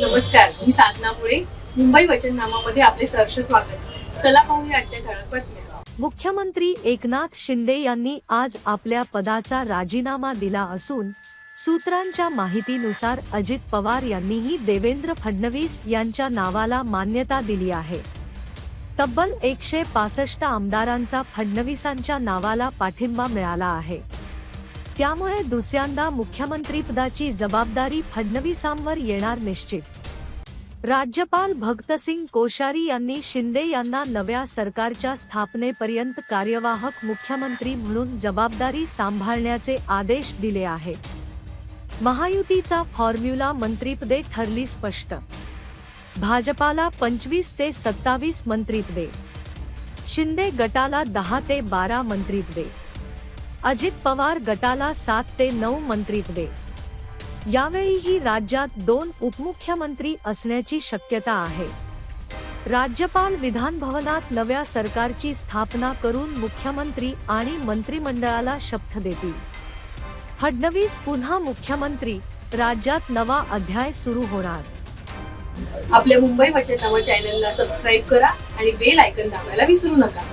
नमस्कार मी साधना मुळे. मुंबई वचननामामध्ये आपले सहर्ष स्वागत. चला पाहूया आजच्या ठळक बातम्या. मुख्यमंत्री एकनाथ शिंदे यांनी आज आपल्या पदाचा राजीनामा दिला असून सूत्रांच्या माहितीनुसार अजित पवार यांनीही देवेंद्र फडणवीस यांच्या नावाला मान्यता दिली आहे. तब्बल एकशे पासष्ट आमदारांचा फडणवीसांच्या नावाला पाठिंबा मिळाला आहे. त्यामुळे दुसऱ्यांदा मुख्यमंत्रीपदाची जबाबदारी फडणवीसांवर येणार निश्चित. राज्यपाल भगतसिंग कोश्यारी यांनी शिंदे यांना नव्या सरकारच्या स्थापनेपर्यंत कार्यवाहक मुख्यमंत्री म्हणून जबाबदारी सांभाळण्याचे आदेश दिले आहेत महायुतीचा फॉर्म्युला मंत्रीपदे ठरली स्पष्ट. भाजपाला पंचवीस ते सत्तावीस मंत्रीपदे. शिंदे गटाला दहा ते बारा मंत्रीपदे. अजित पवार गटाला सात ते नऊ मंत्रिपदे यावेळीही राज्यात दोन उपमुख्यमंत्री असण्याची शक्यता आहे. राज्यपाल विधान भवनात नव्या सरकारची स्थापना करून मुख्यमंत्री आणि मंत्रिमंडळाला शपथ देतील. फडणवीस पुन्हा मुख्यमंत्री राज्यात नवा अध्याय सुरू होणार. आपल्या मुंबई वचननामा चॅनलला सबस्क्राईब करा आणि बेल आयकन दाबायला विसरू नका.